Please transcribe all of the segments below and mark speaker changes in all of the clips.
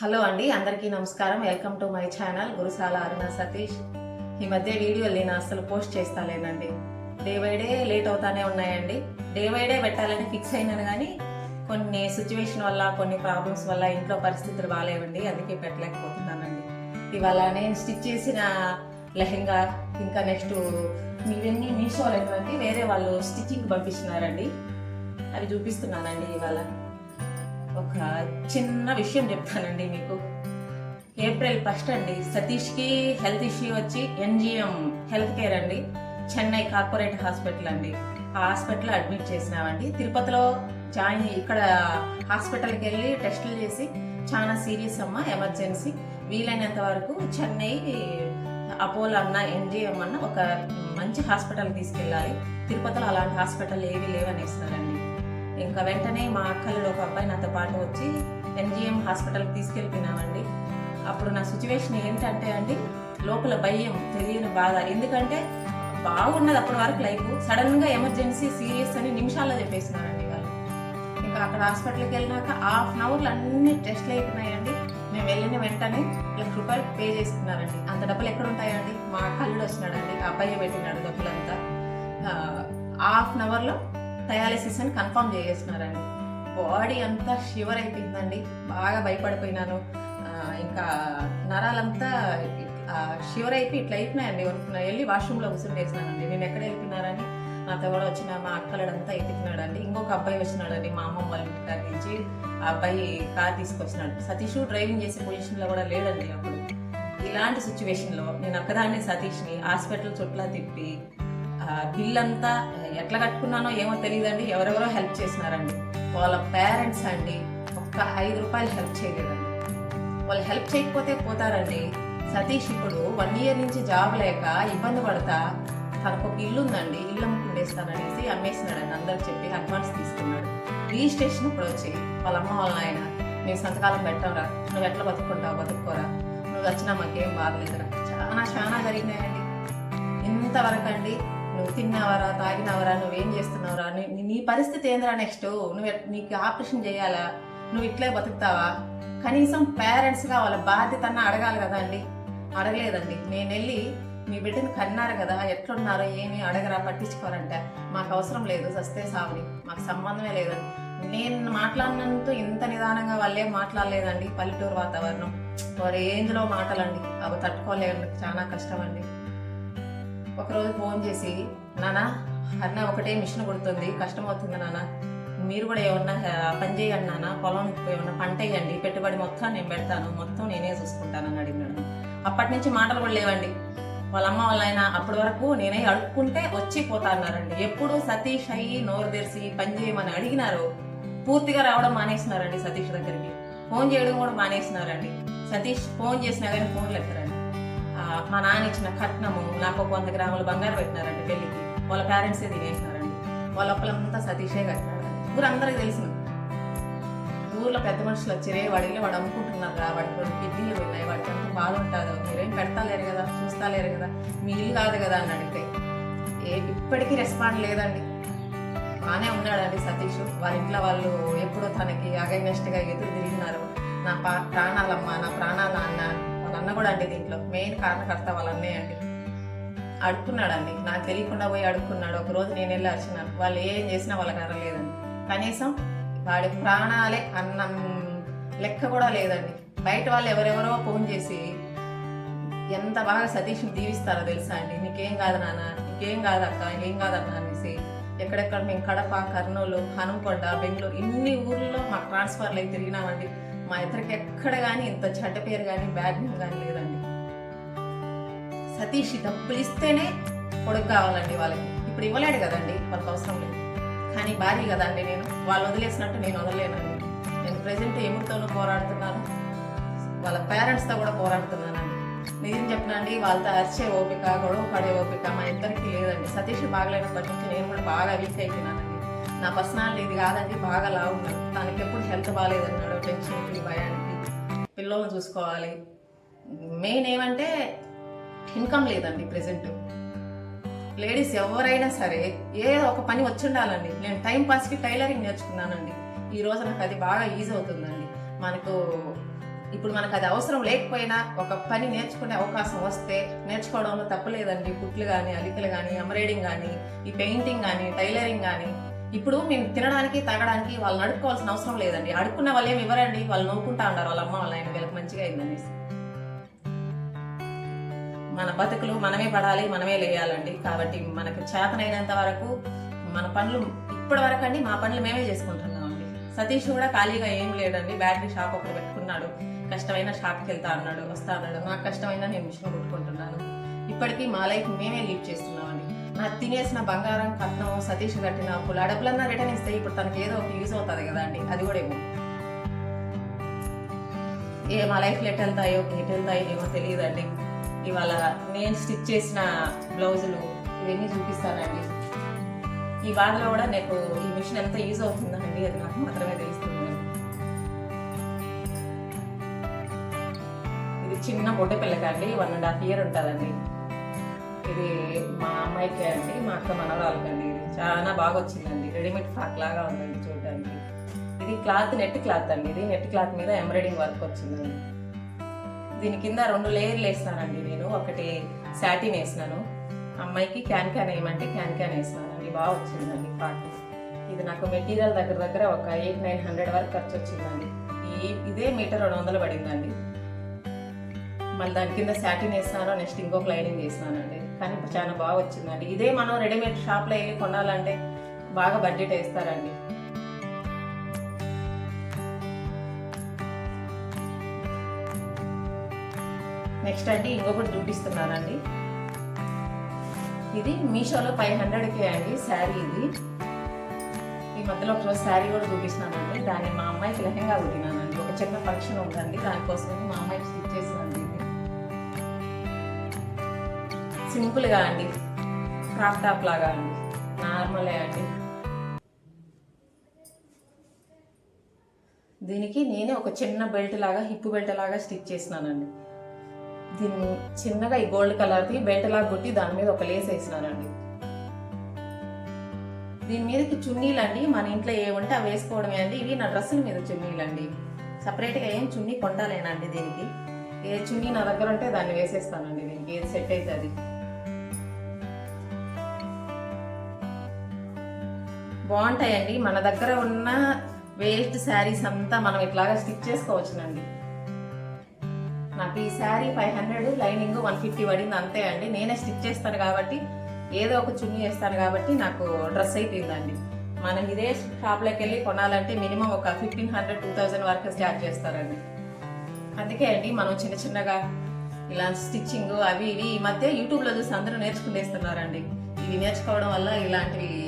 Speaker 1: Hello అండి అందరికీ నమస్కారం. Welcome to my channel Gurusala Aruna Satish. ఈ మధ్య వీడియోలు నేను అసలు పోస్ట్ చేస్తాలేనండి. డే బై డే లేట్ అవుతానే ఉన్నాయండి. డే బై డే పెట్టాలని ఫిక్స్ అయినాను కానీ కొన్ని సిచ్యువేషన్ వల్ల కొన్ని ప్రాబ్లమ్స్ వల్ల ఇంట్లో పరిస్థితులు బాగాలేవండి అందుకే పెట్టలేకపోతున్నానండి. ఇవాళ నేను స్టిచ్ చేసిన లెహెంగా ఇంకా నెక్స్ట్ ఇవన్నీ మీషోలైనవంటి వేరే వాళ్ళు స్టిచ్చింగ్ పంపిస్తున్నారండి. అవి చూపిస్తున్నానండి ఇవాళ. ఒక చిన్న విషయం చెప్తానండి మీకు. ఏప్రిల్ ఫస్ట్ అండి సతీష్కి హెల్త్ ఇష్యూ వచ్చి ఎన్జిఎం హెల్త్ కేర్ అండి చెన్నై కార్పొరేట్ హాస్పిటల్ అండి. ఆ హాస్పిటల్ అడ్మిట్ చేసినామండి. తిరుపతిలో జాయిన్ ఇక్కడ హాస్పిటల్కి వెళ్ళి టెస్టులు చేసి చాలా సీరియస్ అమ్మ ఎమర్జెన్సీ. వీలైనంత వరకు చెన్నై అపోలో అన్న ఎన్జిఎం అన్న ఒక మంచి హాస్పిటల్ తీసుకెళ్ళాలి. తిరుపతిలో అలాంటి హాస్పిటల్ ఏవి లేవనేస్తున్నారండి ఇంకా వెంటనే మా అక్కలలో ఒక అబ్బాయి నాతో పాటు వచ్చి ఎన్జిఎం హాస్పిటల్కి తీసుకెళ్ళిపోయినామండి. అప్పుడు నా సిచ్యువేషన్ ఏంటంటే అండి లోపల భయం తెలియని బాధ. ఎందుకంటే బాగున్నది అప్పటి వరకు లైఫ్. సడన్గా ఎమర్జెన్సీ సీరియస్ అని నిమిషాల్లో చెప్పేసినారండి వాళ్ళు. ఇంకా అక్కడ హాస్పిటల్కి వెళ్ళినాక హాఫ్ అన్ అవర్లో అన్ని టెస్ట్లు అయిపోయినాయండి. మేము వెళ్ళిన వెంటనే లక్ష రూపాయలు పే చేసుకున్నారండి. అంత డబ్బులు ఎక్కడ ఉంటాయండి? మా కల్లుడు వచ్చినాడండి. అబ్బాయి పెట్టినాడు డబ్బులంతా. హాఫ్ అన్ అవర్లో డయాలసిస్ అని కన్ఫర్మ్ చేసేసినారండి బాడీ అంతా షివర్ అయిపోయిందండి. బాగా భయపడిపోయినాను. ఇంకా నరాలంతా షివర్ అయిపోయి ఇట్లా అయిపోయినాయండి. వెళ్ళి వాష్రూమ్లో కూర్చుంటేసినానండి నేను ఎక్కడ వెళ్ళిపోయినారని నాతో కూడా వచ్చిన మా అక్కలడంతా ఎత్తుకున్నాడండి. ఇంకొక అబ్బాయి వచ్చినాడండి. మా అమ్మమ్మ వాళ్ళ ఇంటి కార్ నుంచి ఆ అబ్బాయి కార్ తీసుకొచ్చినాడు. సతీష్ డ్రైవింగ్ చేసే పొజిషన్లో కూడా లేడండి అప్పుడు. ఇలాంటి సిచ్యువేషన్లో నేను ఒక్కదాన్ని సతీష్ని హాస్పిటల్ చుట్లా తిప్పి బిల్ అంతా ఎట్లా కట్టుకున్నానో ఏమో తెలియదండి ఎవరెవరో హెల్ప్ చేసినారండి వాళ్ళ పేరెంట్స్ అండి ఒక్క ఐదు రూపాయలు హెల్ప్ చేయలేదండి. వాళ్ళు హెల్ప్ చేయకపోతే పోతారండి. సతీష్ ఇప్పుడు వన్ ఇయర్ నుంచి జాబ్ లేక ఇబ్బంది పడతా తనకు ఒక ఇల్లు ఉందండి ఇల్లు అమ్ముకుండేస్తాననేసి అమ్మేసినాడండి అందరు చెప్పి అడ్వాన్స్ తీసుకున్నాడు. రిజిస్ట్రేషన్ ఇప్పుడు వచ్చి వాళ్ళ అమ్మ వాళ్ళ ఆయన మేము సంతకాలం పెట్టారా నువ్వు ఎట్లా బతుకుంటావు బతుక్కోరా నువ్వు వచ్చినా మాకేం బాగలేదురా. చాలా చాలా జరిగినాయండి. ఇంతవరకు అండి నువ్వు తిన్నావరా తాగినావరా నువ్వేం చేస్తున్నావురా? నీ- నీ పరిస్థితి ఏందిరా నెక్స్ట్ నువ్వు నీకు ఆపరేషన్ చేయాలా? నువ్వు ఇట్లే బతుకుతావా? కనీసం పేరెంట్స్గా వాళ్ళ బాధ్యత అన్న అడగాలి కదా అండి. అడగలేదండి. నేను వెళ్ళి మీ బిడ్డను కన్నారు కదా ఎట్లున్నారో ఏమి అడగరా పట్టించుకోరంటే మాకు అవసరం లేదు సస్తే సావుని. మాకు సంబంధమే లేదండి. నేను మాట్లాడినంత ఇంత నిదానంగా వాళ్ళేం మాట్లాడలేదండి పల్లెటూరు వాతావరణం. వారి ఏంజ్లో మాటలండి. అవి తట్టుకోలేదండి చాలా కష్టం అండి ఒకరోజు ఫోన్ చేసి నానా అన్న ఒకటే మిషన్ కొడుతుంది కష్టం అవుతుంది నాన్న మీరు కూడా ఏమన్నా పని చేయండి నాన్న పొలం ఏమన్నా పంట వేయండి. పెట్టుబడి మొత్తం నేను పెడతాను. మొత్తం నేనే చూసుకుంటానని అడిగినాడు. అప్పటి నుంచి మాటలు కూడా లేవండి. వాళ్ళ అమ్మ వాళ్ళ ఆయన అప్పటి వరకు నేనే అడుక్కుంటే వచ్చి పోతా అన్నారండి. ఎప్పుడు సతీష్ అయ్యి నోరు తెరిచి పని చేయమని అడిగినారు పూర్తిగా రావడం మానేసినారండి సతీష్ దగ్గరికి. ఫోన్ చేయడం కూడా మానేసినారండి. సతీష్ ఫోన్ చేసినా కానీ ఫోన్లు ఎత్తారండి మా నాన్న ఇచ్చిన కట్నము నాకు ఒక వంద గ్రాములు బంగారు పెట్టినారండి పెళ్ళికి. వాళ్ళ పేరెంట్సే తినేసినారండి. వాళ్ళ ఒక్కలంతా సతీషే కట్టినారండి. ఊరందరికీ తెలిసిన ఊర్లో పెద్ద మనుషులు వచ్చిరే వాడికి వాడు అమ్ముకుంటున్నారా వాడికి రెండు కిడ్నీలు ఉన్నాయి వాడికి ఎంత బాధ ఉంటుందో మీరేం పెడతాలేరు కదా చూస్తాలేరు కదా మీ ఇల్లు కాదు కదా అని అడిగితే ఏ ఇప్పటికీ రెస్పాండ్ లేదండి. బాగానే ఉన్నాడండి సతీష్. వాళ్ళ ఇంట్లో వాళ్ళు ఎప్పుడో తనకి అగైనెస్ట్గా ఎదురు తిరిగినారు. నా పా ప్రాణాలమ్మ నా ప్రాణాల అన్న నన్న అన్న కూడా అండి దీంట్లో. మెయిన్ కారణకర్త వాళ్ళ అన్నయ్య అండి. అడుక్కున్నాడండి. నాకు తెలియకుండా పోయి అడుక్కున్నాడు. ఒక రోజు నేను వెళ్ళి అరిచినాను వాళ్ళు ఏం చేసినా వాళ్ళకి అరలేదండి. కనీసం వాడి ప్రాణాలే అన్నం లెక్క కూడా లేదండి. బయట వాళ్ళు ఎవరెవరో ఫోన్ చేసి ఎంత బాగా సతీష్ని దీవిస్తారో తెలుసా అండి? నీకేం కాదు నాన్న. నీకేం కాదు అక్క. ఏం కాదన్న అనేసి ఎక్కడెక్కడ మేము కడప కర్నూలు హనుమకొండ బెంగళూరు ఇన్ని ఊర్లలో మాకు ట్రాన్స్ఫర్లు అయి తిరిగినామండి. మా ఇద్దరికి ఎక్కడ కానీ ఇంత చెడ్డ పేరు కానీ బ్యాడ్ నేమ్ కానీ లేదండి. సతీష్ డబ్బులు ఇస్తేనే కొడుకు కావాలండి వాళ్ళకి. ఇప్పుడు ఇవ్వలేడు కదండి వాళ్ళకి అవసరం లేదు. కానీ భార్య కదండి నేను. వాళ్ళు వదిలేసినట్టు నేను వదలలేనండి నేను ప్రజెంట్ ఎముడితోనూ పోరాడుతున్నాను. వాళ్ళ పేరెంట్స్తో కూడా పోరాడుతున్నానండి. నిజం చెప్పనండి వాళ్ళతో అరిచే ఓపిక గొడవ పడే ఓపిక మా ఇద్దరికి లేదండి. సతీష్ బాగలేనప్పటి నుంచి నేను కూడా బాగా వీక్ అయిపోయినానండి. నా పర్సనాలిటీ ఇది కాదండి బాగా లావున్నాను తనకి ఎప్పుడు హెల్త్ బాగాలేదన్నాడు టెన్షన్కి భయానికి పిల్లల్ని చూసుకోవాలి. మెయిన్ ఏమంటే ఇన్కమ్ లేదండి ప్రెసెంట్ లేడీస్ ఎవరైనా సరే ఏదో ఒక పని వచ్చి ఉండాలండి. నేను టైం పాస్కి టైలరింగ్ నేర్చుకున్నానండి. ఈ రోజు నాకు అది బాగా ఈజీ అవుతుందండి. మనకు ఇప్పుడు మనకు అది అవసరం లేకపోయినా ఒక పని నేర్చుకునే అవకాశం వస్తే నేర్చుకోవడంలో తప్పలేదండి కుట్లు కానీ అలికలు కానీ ఎంబ్రాయిడింగ్ కానీ ఈ పెయింటింగ్ కానీ టైలరింగ్ కానీ ఇప్పుడు మేము తినడానికి తాగడానికి వాళ్ళు నడుపుకోవాల్సిన అవసరం లేదండి. అడుక్కున్న వాళ్ళు ఏమి ఇవ్వరండి? వాళ్ళు నవ్వుకుంటా ఉన్నారు. వాళ్ళ అమ్మ వాళ్ళ ఆయన వీళ్ళకి మంచిగా అయిందనేసి మన బతుకులు మనమే పడాలి మనమే లేయాలండి. కాబట్టి మనకు చేతనైనంత వరకు మన పనులు ఇప్పటి వరకు అండి మా పనులు మేమే చేసుకుంటున్నామండి. సతీష్ కూడా ఖాళీగా ఏం లేడండి. బ్యాటరీ షాప్ ఒకటి పెట్టుకున్నాడు. కష్టమైన షాప్కి వెళ్తా అన్నాడు వస్తా అన్నాడు. నాకు కష్టమైన నేను మిషన్ కొట్టుకుంటున్నాను. ఇప్పటికీ మా లైఫ్ మేమే లీడ్ చేస్తున్నాం నాకు తినేసిన బంగారం కట్నం సతీష్ కట్టిన అప్పులు అడపులన్నా రిటర్న్ ఇస్తే ఇప్పుడు తనకి ఏదో ఒక యూజ్ అవుతుంది కదా అండి. అది కూడా ఏమో. ఏ మా లైఫ్లో ఎటు వెళ్తాయో ఎటు వెళ్తాయో ఏమో తెలియదండి. ఇవాళ నేను స్టిచ్ చేసిన బ్లౌజులు ఇవన్నీ చూపిస్తానండి. ఈ బాధలో కూడా నాకు ఈ మిషన్ ఎంత యూజ్ అవుతుందండి అది నాకు మాత్రమే తెలుస్తుంది. ఇది చిన్న బొడ్డ పిల్లకండి వన్ అండ్ హాఫ్ ఇయర్ ఉంటుందండి. ఇది మా అమ్మాయికి అండి మా అక్క మనవరాలకండి. ఇది చాలా బాగా వచ్చిందండి రెడీమేడ్ ఫ్రాక్ లాగా ఉందండి చూడడానికి. ఇది క్లాత్ నెట్ క్లాత్ అండి. ఇది నెట్ క్లాత్ మీద ఎంబ్రాయిడింగ్ వర్క్ వచ్చిందండి. దీని కింద రెండు లేయర్లు వేస్తానండి నేను. ఒకటి శాటిన్ వేసినాను. అమ్మాయికి క్యాన్ క్యాన్ వేయమంటే క్యాన్ క్యాన్ వేసినానండి. బాగా వచ్చిందండి ఫ్రాక్ ఇది నాకు మెటీరియల్ దగ్గర దగ్గర ఒక ఎయిట్ నైన్ హండ్రెడ్ వరకు ఖర్చు వచ్చిందండి ఈ ఇదే మీటర్ రెండు వందలు పడిందండి. మళ్ళీ దాని కింద శాటిన్ వేసినాను నెక్స్ట్ ఇంకొక లైనింగ్ వేసినానండి కానీ చాలా బాగా వచ్చిందండి. ఇదే మనం రెడీమేడ్ షాప్లో వెళ్ళి కొనాలంటే బాగా బడ్జెట్ వేస్తారండి నెక్స్ట్ అండి ఇంకొకటి చూపిస్తున్నానండి. ఇది మీషోలో ఫైవ్ హండ్రెడ్కే అండి శారీ ఇది. ఈ మధ్యలో ఒక శారీ కూడా చూపిస్తున్నానండి. దాన్ని మా అమ్మాయికి లెహంగా కుట్టినానండి. ఒక చిన్న ఫంక్షన్ ఉందండి. దానికోసం మా అమ్మాయికి స్టిచ్ చేసి సింపుల్గా అండి. క్రాప్ టాప్ లాగా అండి. నార్మలే అండి. దీనికి నేనే ఒక చిన్న బెల్ట్ లాగా హిప్ బెల్ట్ లాగా స్టిచ్ చేసినానండి. దీన్ని చిన్నగా ఈ గోల్డ్ కలర్కి బెల్ట్ లాగా కొట్టి దాని మీద ఒక లేస్ వేసినానండి. దీని మీదకి చున్నీలు అండి మన ఇంట్లో ఏముంటే అవి వేసుకోవడమే అండి. ఇవి నా డ్రెస్సుల మీద చున్నీలు అండి సపరేట్గా ఏం చున్నీ కొండాలేనండి దీనికి. ఏ చున్నీ నా దగ్గర ఉంటే దాన్ని వేసేస్తానండి. దీనికి ఏది సెట్ అయితే అది. బాగుంటాయండి. మన దగ్గర ఉన్న వేస్ట్ శారీస్ అంతా మనం ఇట్లాగా స్టిచ్ చేసుకోవచ్చునండి. నాకు ఈ sari five hundred lining one fifty పడింది అంతే అండి. నేనే స్టిచ్ చేస్తాను కాబట్టి ఏదో ఒక చున్నీ వేస్తాను కాబట్టి నాకు డ్రెస్ అయిపోయిందండి. మనం ఇదే షాప్లోకి వెళ్ళి కొనాలంటే మినిమం ఒక ఫిఫ్టీన్ హండ్రెడ్ టూ థౌజండ్ వరకు స్టార్ట్ చేస్తారండి. అందుకే అండి మనం చిన్న చిన్నగా ఇలా స్టిచ్చింగ్ అవి ఇవి ఈ మధ్య యూట్యూబ్లో చూసి అందరూ నేర్చుకునేస్తున్నారండి. ఇవి నేర్చుకోవడం వల్ల ఇలాంటివి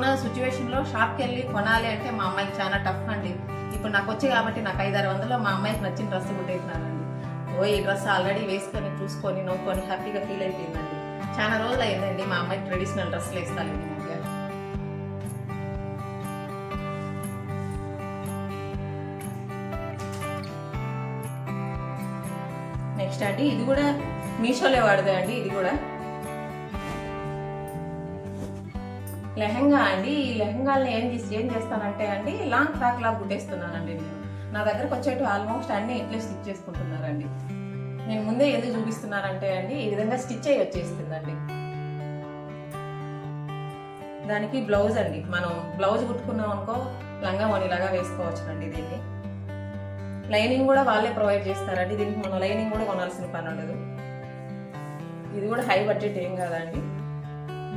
Speaker 1: ఉన్న సిచ్యువేషన్లో షాప్కి వెళ్ళి కొనాలి అంటే మా అమ్మాయికి చాలా టఫ్ అండి. ఇప్పుడు నాకు వచ్చి కాబట్టి నాకు ఐదారు వందలు మా అమ్మాయికి నచ్చిన డ్రెస్ కుట్టేసినానండి. ఓ ఈ డ్రెస్ ఆల్రెడీ వేసుకొని చూసుకొని నవ్వుకొని హ్యాపీగా ఫీల్ అయిపోయిందండి. చాలా రోజులు అయిందండి మా అమ్మాయికి ట్రెడిషనల్ డ్రెస్సులు వేస్తానండి మధ్య. నెక్స్ట్ అండి ఇది కూడా మీషోలో వాడదే అండి ఇది కూడా. లెహంగా అండి. ఈ లెహంగాల్ని ఏం తీసి ఏం చేస్తానంటే అండి లాంగ్ ఫ్రాక్ లాగా కుట్టేస్తున్నానండి నేను. నా దగ్గరకు వచ్చేటు ఆల్మోస్ట్ అన్ని ఇట్లే స్టిచ్ చేసుకుంటున్నారండి. నేను ముందే ఎందుకు చూపిస్తున్నానంటే అండి ఈ విధంగా స్టిచ్ అయ్యి వచ్చేస్తుందండి. దానికి బ్లౌజ్ అండి. మనం బ్లౌజ్ కుట్టుకున్నాం అనుకో లంగా వేసుకోవచ్చు వేసుకోవచ్చునండి దీన్ని. లైనింగ్ కూడా వాళ్ళే ప్రొవైడ్ చేస్తారండి. దీనికి మనం లైనింగ్ కూడా కొనాల్సిన పని ఉండదు. ఇది కూడా హై బడ్జెట్ ఏం కాదండి.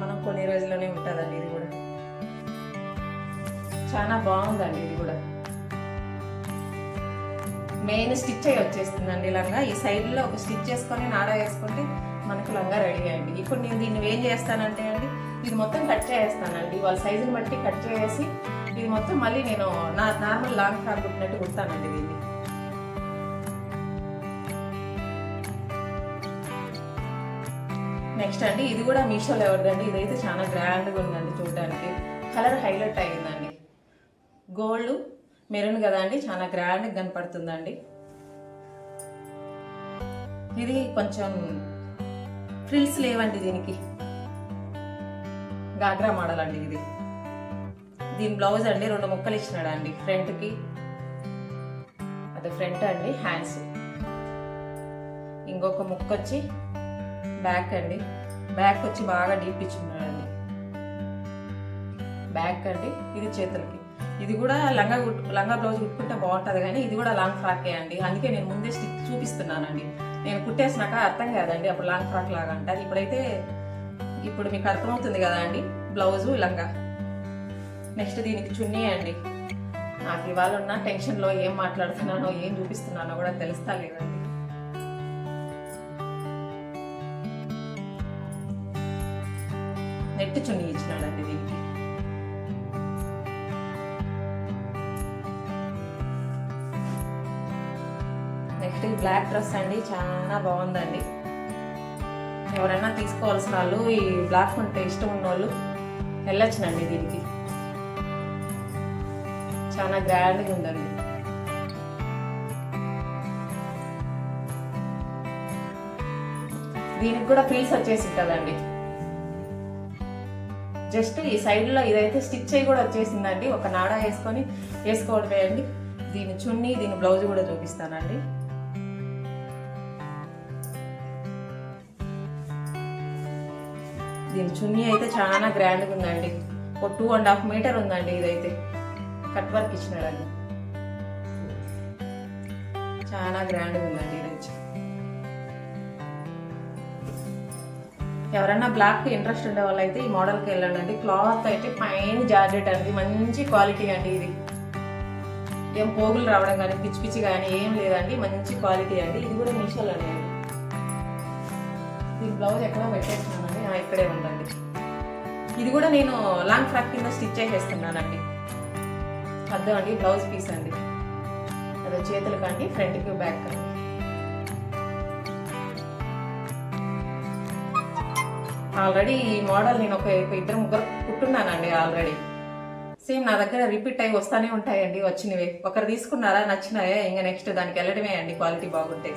Speaker 1: మనం కొన్ని రోజుల్లోనే ఉంటుందండి ఇది కూడా. చాలా బాగుందండి ఇది కూడా. మెయిన్ స్టిచ్ అయ్యి వచ్చేస్తుందండి లంగా. ఈ సైడ్లో ఒక స్టిచ్ చేసుకొని నాడా వేసుకుంటే మనకు లంగా రెడీ అయ్యండి ఇప్పుడు నేను దీన్ని ఏం చేస్తానంటే అండి ఇది మొత్తం కట్ చేసేస్తానండి. వాళ్ళ సైజుని బట్టి కట్ చేసి ఇది మొత్తం మళ్ళీ నేను నా నార్మల్ లాంగ్ ఫ్రాక్ కుట్టినట్టు కుడతానండి దీన్ని. నెక్స్ట్ అండి ఇది కూడా మీషోలో ఎవరిదండి? ఇదైతే చాలా గ్రాండ్గా ఉందండి చూడడానికి. కలర్ హైలైట్ అయ్యిందండి. గోల్డ్ మెరూన్ కదా అండి చాలా గ్రాండ్గా కనపడుతుందండి. ఇది కొంచెం ఫ్రిల్స్ లేవండి దీనికి. గాగ్రా మోడల్ అండి ఇది. దీని బ్లౌజ్ అండి రెండు ముక్కలు ఇచ్చినాడు అండి ఫ్రంట్కి. అది ఫ్రంట్ అండి హ్యాండ్స్. ఇంకొక ముక్క వచ్చి బ్యాక్ అండి. బ్యాక్ వచ్చి బాగా డీప్ ఇచ్చున్నాడండి బ్యాక్ అండి. ఇది చేతులకి. ఇది కూడా లంగా కుట్టు లంగా బ్లౌజ్ కుట్టుకుంటే బాగుంటుంది కానీ ఇది కూడా లాంగ్ ఫ్రాకే అండి. అందుకే నేను ముందే స్టిక్ చూపిస్తున్నానండి. నేను కుట్టేసినాక అర్థం కాదండి అప్పుడు లాంగ్ ఫ్రాక్ లాగా అంటారు. ఇప్పుడైతే ఇప్పుడు మీకు అర్థమవుతుంది కదా అండి బ్లౌజు లంగా. నెక్స్ట్ దీనికి చున్నీ అండి. నాకు ఇవాళ ఉన్న టెన్షన్లో ఏం మాట్లాడుతున్నానో ఏం చూపిస్తున్నానో కూడా తెలుస్తా లేదండి. నెట్ చున్నీ ఇచ్చినాడండి దీనికి. నెక్స్ట్ ఈ బ్లాక్ డ్రెస్ అండి చాలా బాగుందండి. ఎవరైనా తీసుకోవాల్సిన వాళ్ళు ఈ బ్లాక్ ఉంటే ఇష్టం ఉన్న వాళ్ళు వెళ్ళొచ్చునండి దీనికి. చాలా గ్రాండ్గా ఉందండి. దీనికి కూడా ఫీల్స్ వచ్చేసి కదండి జస్ట్ ఈ సైడ్లో ఇదైతే స్టిచ్ అయ్యి కూడా వచ్చేసిందండి. ఒక నాడా వేసుకొని వేసుకోవడమే అండి. దీని చున్నీ దీని బ్లౌజ్ కూడా చూపిస్తానండి. దీని చున్నీ అయితే చాలా గ్రాండ్గా ఉందండి. ఒక టూ అండ్ హాఫ్ మీటర్ ఉందండి ఇదైతే. కట్ వర్క్ ఇచ్చినాడండి చాలా గ్రాండ్గా ఉందండి ఇది ఎవరైనా బ్లాక్ ఇంట్రెస్ట్ ఉండే వాళ్ళు అయితే ఈ మోడల్కి వెళ్ళండి క్లాత్ అయితే పైన జార్జెట్ అండి. మంచి క్వాలిటీ అండి ఇది. ఏం పోగులు రావడం కానీ పిచ్చి పిచ్చి కానీ ఏం లేదండి. మంచి క్వాలిటీ అండి. ఇది కూడా మీషోలోనే అండి. ఈ బ్లౌజ్ ఎక్కడ పెట్టేస్తున్నానండి. ఇక్కడే ఉందండి. ఇది కూడా నేను లాంగ్ ఫ్రాక్ కింద స్టిచ్ చేసేస్తున్నానండి. అర్థం అండి బ్లౌజ్ పీస్ అండి. అదే చేతులకు అండి ఫ్రంట్కి బ్యాక్ అండి ఆల్రెడీ ఈ మోడల్ నేను ఒక ఇద్దరు ముగ్గురు కుట్టున్నానండి ఆల్రెడీ. సేమ్ నా దగ్గర రిపీట్ అయి వస్తానే ఉంటాయండి వచ్చినవి. ఒకరు తీసుకున్నారా నచ్చినాయా? ఇంకా నెక్స్ట్ దానికి వెళ్ళడమే అండి క్వాలిటీ బాగుంటే.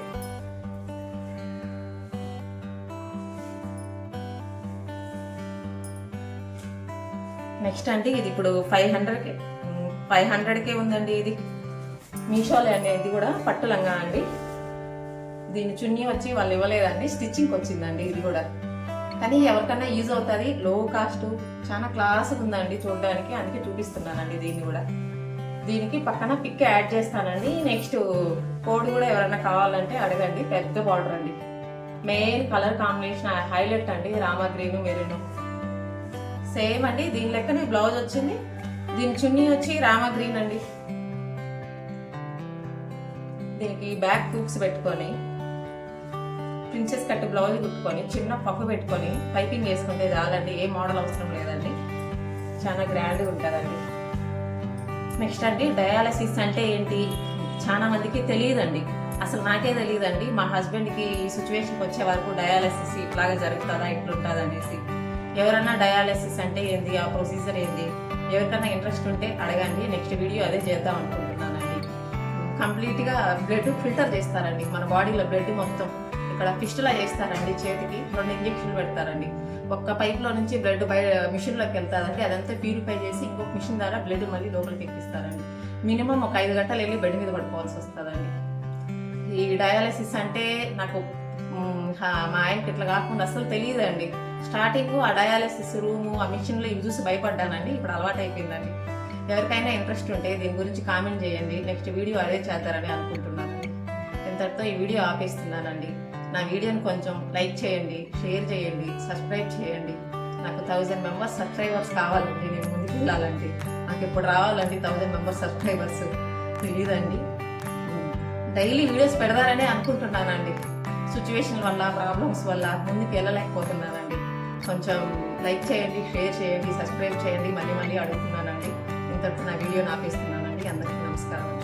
Speaker 1: నెక్స్ట్ అండి ఇది ఇప్పుడు ఫైవ్ హండ్రెడ్కి. ఫైవ్ హండ్రెడ్కే ఉందండి ఇది. మీషోలే అండి ఇది కూడా పట్టు లంగా అండి. దీని చున్నీ వచ్చి వాళ్ళు ఇవ్వలేదండి స్టిచ్చింగ్ వచ్చిందండి ఇది కూడా. కానీ ఎవరికన్నా యూజ్ అవుతుంది. లో కాస్ట్ చాలా క్లాస్ ఉందండి చూడడానికి. అందుకే చూపిస్తున్నానండి దీన్ని కూడా. దీనికి పక్కన పిక్ యాడ్ చేస్తానండి. నెక్స్ట్ కోడ్ కూడా ఎవరైనా కావాలంటే అడగండి. పెద్ద బార్డర్ అండి. మెయిన్ కలర్ కాంబినేషన్ హైలైట్ అండి రామా గ్రీన్ మెరూన్. సేమ్ అండి. దీని లెక్కనే బ్లౌజ్ వచ్చింది. దీని చున్నీ వచ్చి రామా గ్రీన్ అండి. దీనికి బ్యాక్ హూక్స్ పెట్టుకొని ప్రిన్సెస్ కట్ బ్లౌజ్ కుట్టుకొని చిన్న పఫ్ పెట్టుకొని పైపింగ్ వేసుకుంటే చాలండి ఏ మోడల్ అవసరం లేదండి. చాలా గ్రాండ్గా ఉంటుందండి. నెక్స్ట్ అండి డయాలసిస్ అంటే ఏంటి? చాలా మందికి తెలియదండి. అసలు నాకే తెలియదండి. మా హస్బెండ్కి ఈ సిచ్యువేషన్కి వచ్చే వరకు డయాలసిస్ ఇట్లాగా జరుగుతుందా ఇట్లుంటుంది అనేసి. ఎవరన్నా డయాలసిస్ అంటే ఏంది? ఆ ప్రొసీజర్ ఏంది? ఎవరికన్నా ఇంట్రెస్ట్ ఉంటే అడగండి. నెక్స్ట్ వీడియో అదే చేద్దాం అనుకుంటున్నానండి. కంప్లీట్గా బ్లడ్ ఫిల్టర్ చేస్తారండి మన బాడీలో బ్లడ్ మొత్తం. ఇక్కడ ఫిస్టులా చేస్తారండి చేతికి. రెండు ఇంజక్షన్లు పెడతారండి. ఒక్క పైప్లో నుంచి బ్లడ్ బయట మిషన్లోకి వెళ్తారండి అదంతా ప్యూరిఫై చేసి ఇంకొక మిషన్ ద్వారా బ్లడ్ మళ్ళీ లోపలికి ఎక్కిస్తారండి. మినిమం ఒక ఐదు గంటలు వెళ్ళి బెడ్ మీద పడుకోవాల్సి వస్తుందండి. ఈ డయాలసిస్ అంటే నాకు మా ఆయనకి ఇట్లా కాకుండా అసలు తెలియదండి. స్టార్టింగ్ ఆ డయాలసిస్ రూము ఆ మిషన్లో ఇవి చూసి భయపడ్డానండి. ఇప్పుడు అలవాటు అయిపోయిందండి. ఎవరికైనా ఇంట్రెస్ట్ ఉంటే దీని గురించి కామెంట్ చేయండి. నెక్స్ట్ వీడియో అదే చేద్దారని అనుకుంటున్నాను ఇంతటితో ఈ వీడియో ఆపేస్తున్నానండి. నా వీడియోని కొంచెం లైక్ చేయండి షేర్ చేయండి సబ్స్క్రైబ్ చేయండి. నాకు థౌజండ్ మెంబర్స్ సబ్స్క్రైబర్స్ కావాలండి. నేను ముందుకు వెళ్ళాలండి. నాకు ఇప్పుడు రావాలండి థౌజండ్ మెంబర్స్ సబ్స్క్రైబర్స్ తెలియదండి డైలీ వీడియోస్ పెడదారని అనుకుంటున్నానండి. సిచ్యువేషన్ వల్ల ప్రాబ్లమ్స్ వల్ల ముందుకు వెళ్ళలేకపోతున్నానండి. కొంచెం లైక్ చేయండి షేర్ చేయండి సబ్స్క్రైబ్ చేయండి. మళ్ళీ మళ్ళీ అడుగుతున్నానండి. ఇంతటితో నా వీడియో ఆపేస్తున్నానండి అందరికీ నమస్కారం.